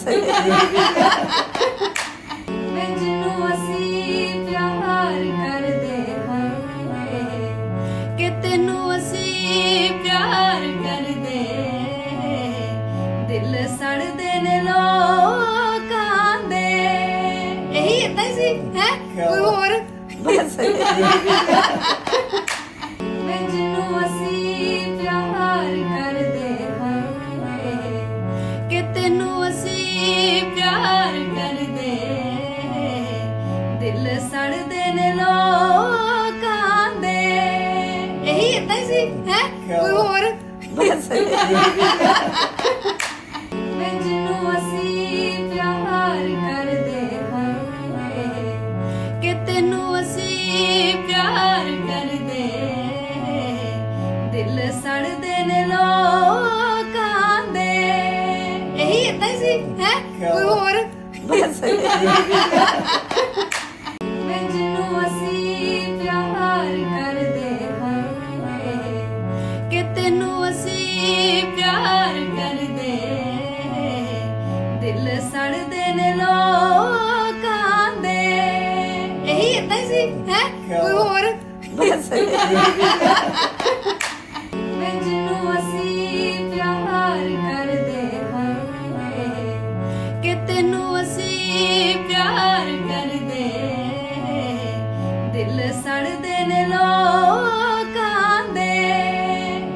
ਬਸ ਵੇ ਜਿਹਨੂੰ ਅਸੀਂ ਪਿਆਰ ਕਰਦੇ ਹਾਂ ਕਿ ਤੈਨੂੰ ਅਸੀਂ ਪਿਆਰ ਕਰਦੇ ਦਿਲ ਸੜਦੇ ਨੇ ਲੋਕਾਂ ਦੇ। ਇਹੀ ਇਦਾਂ ਸੀ ਹੈ? ਕੋਈ ਹੋਰ? ਬਸ ਸੀ ਹੈ ਕੋਈ ਹੋਰ? ਬਸ। ਵੇ ਜਿਹਨੂੰ ਅਸੀਂ ਪਿਆਰ ਕਰਦੇ ਹਾਂ। ਕਿ ਤੈਨੂੰ ਅਸੀਂ ਪਿਆਰ ਕਰਦੇ ਦਿਲ ਸੜਦੇ ਨੇ ਲੋਕਾਂ ਦੇ। ਇਹੀ ਇਦਾਂ ਸੀ ਹੈ? ਕੋਈ ਹੋਰ? ਬਸ। ਸੜਦੇ ਨੇ ਲੋਕਾਂ ਦੇ। ਇਹੀ ਇਦਾਂ ਹੀ ਸੀ ਹੈ? ਕੋਈ ਹੋਰ? ਬਸ। ਵੇ ਜਿਹਨੂੰ ਅਸੀਂ ਪਿਆਰ ਕਰਦੇ ਹਾਂ। ਕਿ ਤੈਨੂੰ ਅਸੀਂ ਪਿਆਰ ਕਰਦੇ ਦਿਲ ਸੜਦੇ ਨੇ ਲੋਕਾਂ ਦੇ।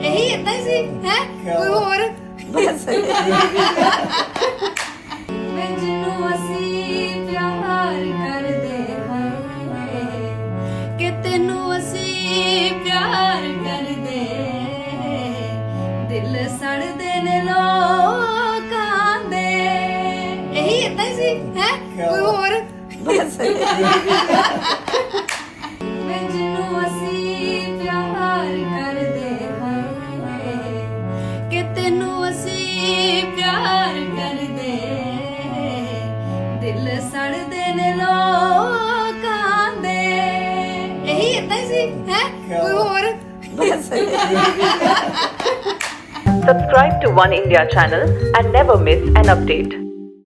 ਇਹੀ ਇਦਾਂ ਹੀ ਸੀ ਹੈ? ਕੋਈ ਹੋਰ? ਬਸ। ਜਿਹਨੂੰ ਅਸੀਂ ਪਿਆਰ ਕਰਦੇ ਹਾਂ। ਕਿ ਤੈਨੂੰ ਅਸੀਂ ਪਿਆਰ ਕਰਦੇ ਦਿਲ ਸੜਦੇ ਨੇ ਲੋਕਾਂ ਦੇ। ਇਹੀ ਇਦਾਂ ਸੀ ਹੈ? ਕੋਈ ਹੋਰ? ਬਸ ਜਿਹਨੂੰ ਅਸੀਂ ਪਿਆਰ ਕਰਦੇ ਹਾਂ। ਕਿ ਤੈਨੂੰ ਅਸੀਂ ਪਿਆਰ ਕਰਦੇ ਦਿਲ ਸੜਦੇ ਨੇ ਲੋਕਾਂ ਦੇ ਇਹੀ ਇਦਾਂ ਹੀ ਸੀ ਹੈ ਕੋਈ ਹੋਰ ਬਸ Subscribe to One India channel and never miss an update.